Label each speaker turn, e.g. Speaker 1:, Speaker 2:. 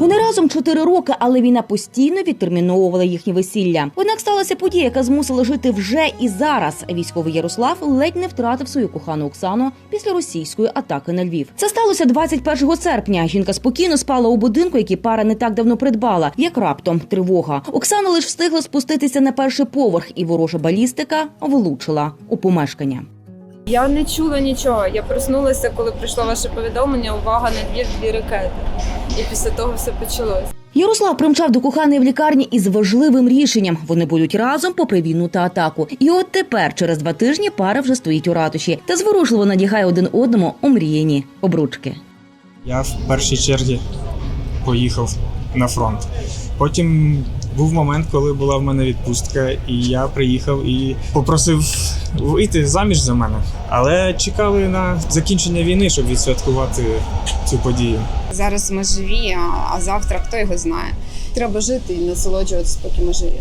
Speaker 1: Вони разом чотири роки, але війна постійно відтерміновувала їхнє весілля. Однак сталася подія, яка змусила жити вже і зараз. Військовий Ярослав ледь не втратив свою кохану Оксану після російської атаки на Львів. Це сталося 21 серпня. Жінка спокійно спала у будинку, який пара не так давно придбала. Як раптом тривога. Оксана лише встигла спуститися на перший поверх, і ворожа балістика влучила у помешкання.
Speaker 2: Я не чула нічого. Я проснулася, коли прийшло ваше повідомлення. Увага на дві дві ракети. І після того все почалось.
Speaker 1: Ярослав примчав до коханої в лікарні із важливим рішенням. Вони будуть разом попри війну та атаку. І от тепер, через два тижні, пара вже стоїть у ратуші та зворушливо надягає один одному омріяні обручки.
Speaker 3: Я в першій черзі поїхав на фронт. Потім був момент, коли була в мене відпустка, і я приїхав і попросив вийти заміж за мене. Але чекали на закінчення війни, щоб відсвяткувати цю подію.
Speaker 4: Зараз ми живі, а- завтра хто його знає.
Speaker 5: Треба жити і насолоджуватися, поки ми живі.